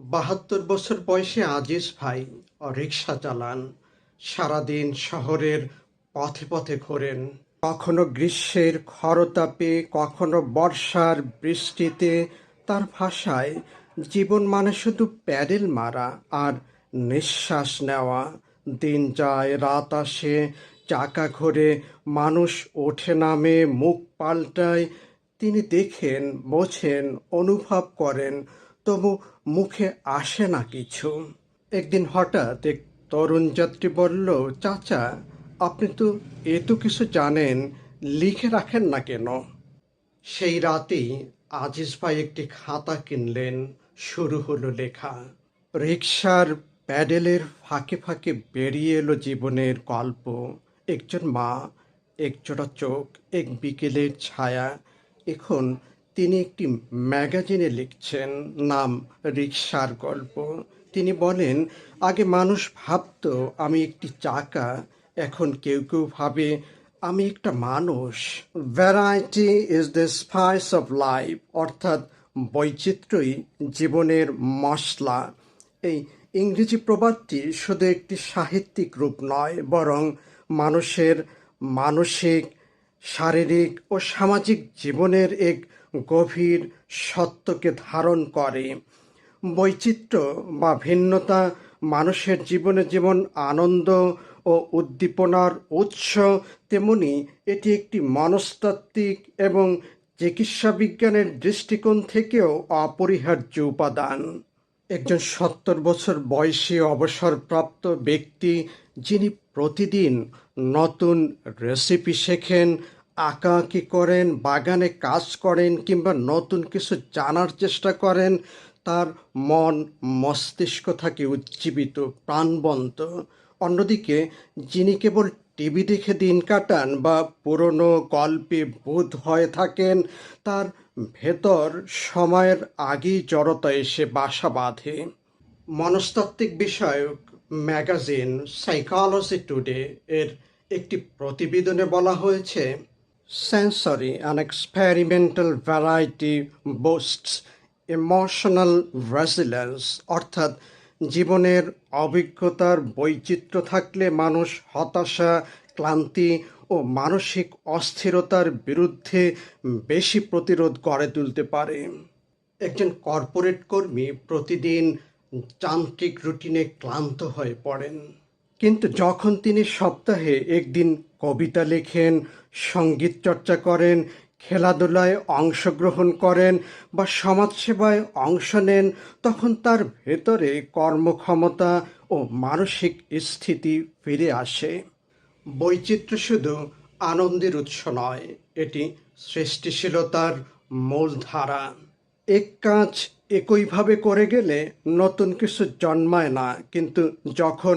বাহাত্তর বছর বয়সে আজিজ ভাই রিক্সা চালান। সারাদিন শহরের পথে পথে ঘোরেন। কখনো গ্রীষ্মের খরতাপে, কখনো বর্ষার বৃষ্টিতে তার ভাষায় জীবন মানে শুধু প্যাডেল মারা আর নিঃশ্বাস নেওয়া। দিন যায়, রাত আসে, চাকা ঘোরে, মানুষ ওঠে, নামে, মুখ পাল্টায়। তিনি দেখেন, বোঝেন, অনুভব করেন। তবু মুখে আসে না কিছু। একদিন হঠাৎ এক তরুণ যাত্রী বলল, চাচা, আপনি তো এত কিছু জানেন, লিখে রাখেন না কেন? সেই রাতেই আজিজ ভাই একটি খাতা কিনলেন। শুরু হলো লেখা রিক্সার প্যাডেলের ফাঁকে ফাঁকে বেরিয়ে এলো জীবনের গল্প। একজন মা, একজোড়া চোখ, এক বিকেলের ছায়া। এখন তিনি একটি ম্যাগাজিনে লিখছেন, নাম রিক্সার গল্প। তিনি বলেন, আগে মানুষ ভাবতো, আমি একটি চাকা, এখন কেউ কেউ ভাবে, আমি একটা মানুষ। Variety is the spice of life অর্থাৎ বৈচিত্র্যই জীবনের মশলা। এই ইংরেজি প্রবাদটি শুধু একটি সাহিত্যিক রূপ নয়, বরং মানুষের মানসিক, শারীরিক ও সামাজিক জীবনের এক গভীর সত্যকে ধারণ করে। বৈচিত্র্য বা ভিন্নতা মানুষের জীবনে যেমন আনন্দ ও উদ্দীপনার উৎস, তেমনি এটি একটি মনস্তাত্ত্বিক এবং চিকিৎসা বিজ্ঞানের দৃষ্টিকোণ থেকেও অপরিহার্য উপাদান। একজন সত্তর বছর বয়সী অবসরপ্রাপ্ত ব্যক্তি যিনি প্রতিদিন নতুন রেসিপি শেখেন আঁকাআঁকি করেন, বাগানে কাজ করেন কিংবা নতুন কিছু জানার চেষ্টা করেন, তার মন, মস্তিষ্ক থাকে উজ্জীবিত, প্রাণবন্ত। অন্যদিকে, যিনি কেবল টিভি দেখে দিন কাটান বা পুরনো গল্পে বোধ হয়ে থাকেন, তার ভেতর সময়ের আগেই জড়তা এসে বাসা বাঁধে। মনস্তাত্ত্বিক বিষয়ক ম্যাগাজিন সাইকোলজি টুডে এর একটি প্রতিবেদনে বলা হয়েছে sensory and experimental variety boosts emotional resilience অর্থাৎ জীবনের অভিজ্ঞতার বৈচিত্র্য থাকলে মানুষ হতাশা, ক্লান্তি ও মানসিক অস্থিরতার বিরুদ্ধে বেশি প্রতিরোধ গড়ে তুলতে পারে। একজন কর্পোরেট কর্মী প্রতিদিন যান্ত্রিক রুটিনে ক্লান্ত হয়ে পড়েন। কিন্তু যখন তিনি সপ্তাহে একদিন কবিতা লেখেন, সংগীত চর্চা করেন, খেলাধুলায় অংশগ্রহণ করেন বা সমাজসেবায় অংশ নেন, তখন তার ভেতরে কর্মক্ষমতা ও মানসিক স্থিতি ফিরে আসে। বৈচিত্র্য শুধু আনন্দের উৎস নয়, এটি সৃষ্টিশীলতার মূলধারা। এক কাজ একইভাবে করে গেলে নতুন কিছু জন্মায় না, কিন্তু যখন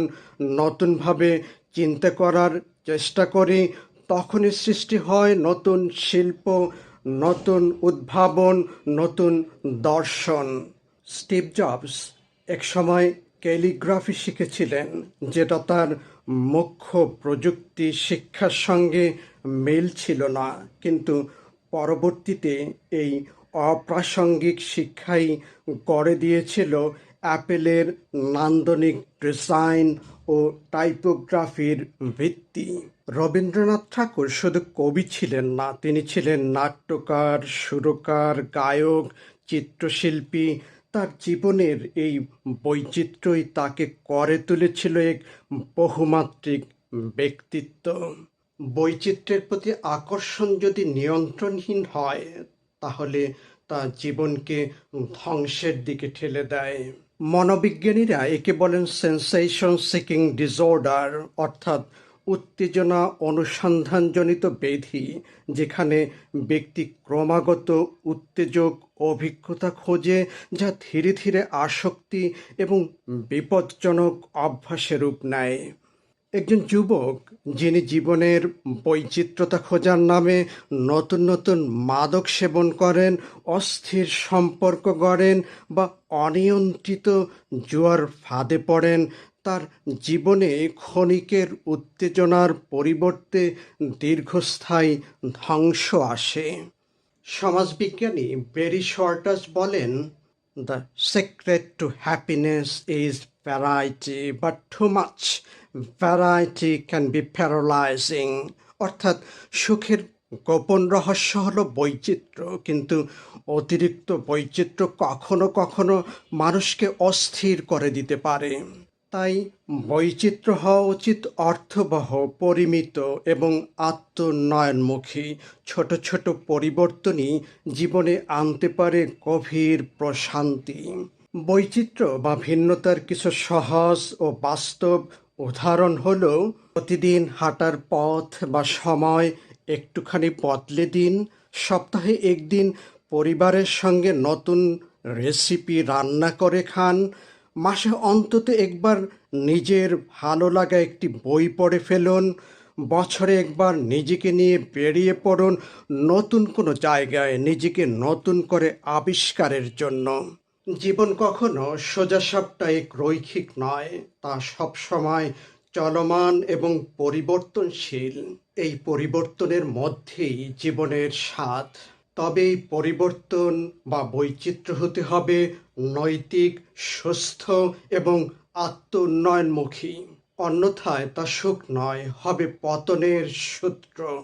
নতুনভাবে চিন্তা করার চেষ্টা করি, তখনই সৃষ্টি হয় নতুন শিল্প, নতুন উদ্ভাবন, নতুন দর্শন। স্টিভ জবস একসময় ক্যালিগ্রাফি শিখেছিলেন, যেটা তার মুখ্য প্রযুক্তি শিক্ষার সঙ্গে মিল ছিল না, কিন্তু পরবর্তীতে এই অপ্রাসঙ্গিক শিক্ষাই গড়ে দিয়েছিল অ্যাপেলের নান্দনিক ডিজাইন ও টাইপোগ্রাফির ভিত্তি। রবীন্দ্রনাথ ঠাকুর শুধু কবি ছিলেন না, তিনি ছিলেন নাট্যকার, সুরকার, গায়ক, চিত্রশিল্পী। তার জীবনের এই বৈচিত্র্যই তাকে করে তুলেছিল এক বহুমাত্রিক ব্যক্তিত্ব। বৈচিত্র্যের প্রতি আকর্ষণ যদি নিয়ন্ত্রণহীন হয়, তাহলে তা জীবনকে ধ্বংসের দিকে ঠেলে দেয়। মনোবিজ্ঞানীরা একে বলেন সেন্সেশন সিকিং ডিসঅর্ডার অর্থাৎ উত্তেজনা অনুসন্ধানজনিত ব্যাধি যেখানে ব্যক্তি ক্রমাগত উত্তেজক, অভিজ্ঞতা খোঁজে যা ধীরে ধীরে আসক্তি এবং বিপজ্জনক অভ্যাসে রূপ নেয়। একজন যুবক যিনি জীবনের বৈচিত্র্যতা খোঁজার নামে নতুন নতুন মাদক সেবন করেন অস্থির সম্পর্ক গড়েন বা অনিয়ন্ত্রিত জুয়ার ফাঁদে পড়েন তার জীবনে ক্ষণিকের উত্তেজনার পরিবর্তে দীর্ঘস্থায়ী ধ্বংস আসে। সমাজবিজ্ঞানী বেরি শর্টাস বলেন The secret to happiness is variety, but too much. Variety can be paralyzing. অর্থাৎ সুখের গোপন রহস্য হলো বৈচিত্র্য, কিন্তু অতিরিক্ত বৈচিত্র্য কখনো কখনো মানুষকে অস্থির করে দিতে পারে। তাই বৈচিত্র্য হওয়া উচিত অর্থবহ, পরিমিত এবং আত্মোন্নয়নমুখী। ছোট ছোট পরিবর্তনই জীবনে আনতে পারে গভীর প্রশান্তি। বৈচিত্র্য বা ভিন্নতার কিছু সহজ ও বাস্তব উদাহরণ হলো, প্রতিদিন হাঁটার পথ বা সময় একটুখানি বদলে দিন, সপ্তাহে একদিন পরিবারের সঙ্গে নতুন রেসিপি রান্না করে খান, মাসে অন্তত একবার নিজের ভালো লাগা একটি বই পড়ে ফেলুন, বছরে একবার নিজেকে নিয়ে বেরিয়ে পড়ুন নতুন কোনো জায়গায়, নিজেকে নতুন করে আবিষ্কারের জন্য। জীবন কখনো সোজাসাপটাইক রৈখিক নয়, তা সবসময় চলমান এবং পরিবর্তনশীল। এই পরিবর্তনের মধ্যেই জীবনের স্বাদ। তবে এই পরিবর্তন বা বৈচিত্র্য হতে হবে নৈতিক, সুস্থ এবং আত্মোন্নয়নমুখী। অন্যথায় তা সুখ নয়, হবে পতনের সূত্র।